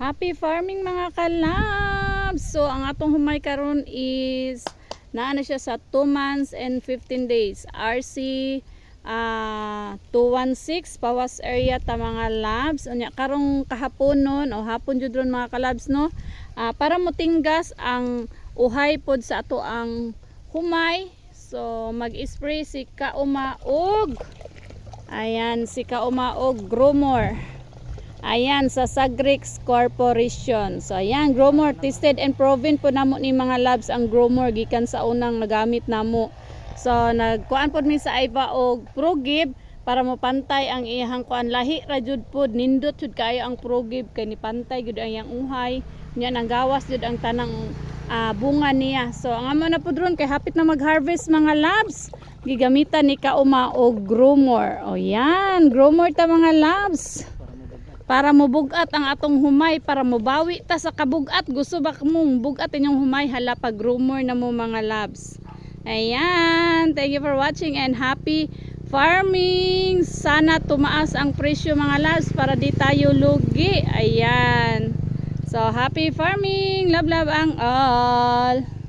Happy farming mga kalabs! So, ang atong humay karon is naana siya sa 2 months and 15 days. RC ah 216 pawas area ta mga labs. Unya karong kahapon nun o hapon jud ron mga kalabs no. Ah, para motinggas ang uhay pod sa ato ang humay. So, mag-spray si Kauma og Ayan, si Kauma og Gromor. Ayan, sa Sagrix Corporation. So, ayan, Gromor, tested and proven po namo ni mga labs ang Gromor gikan sa unang nagamit namo. So, nagkuan pod mi sa Iva og Progib para mo pantay ang iyang kuan lahi ra jud pod nindot jud kayo ang Progib kay ni pantay jud ang iyang uhay. Nya nang gawas jud ang tanang ah, bunga niya. So, ang amo na pod ron kay hapit na mag-harvest mga labs. Gigamitan ni Kauma og Gromor. O yan, Gromor ta mga labs para mubugat ang atong humay para mubawi ta sa kabugat. Gusto ba mong bugat inyong humay? Hala pag rumor na mo mga labs ayan thank you for watching and happy farming. Sana tumaas ang presyo mga labs para di tayo lugi. Ayan. So happy farming. Love love ang all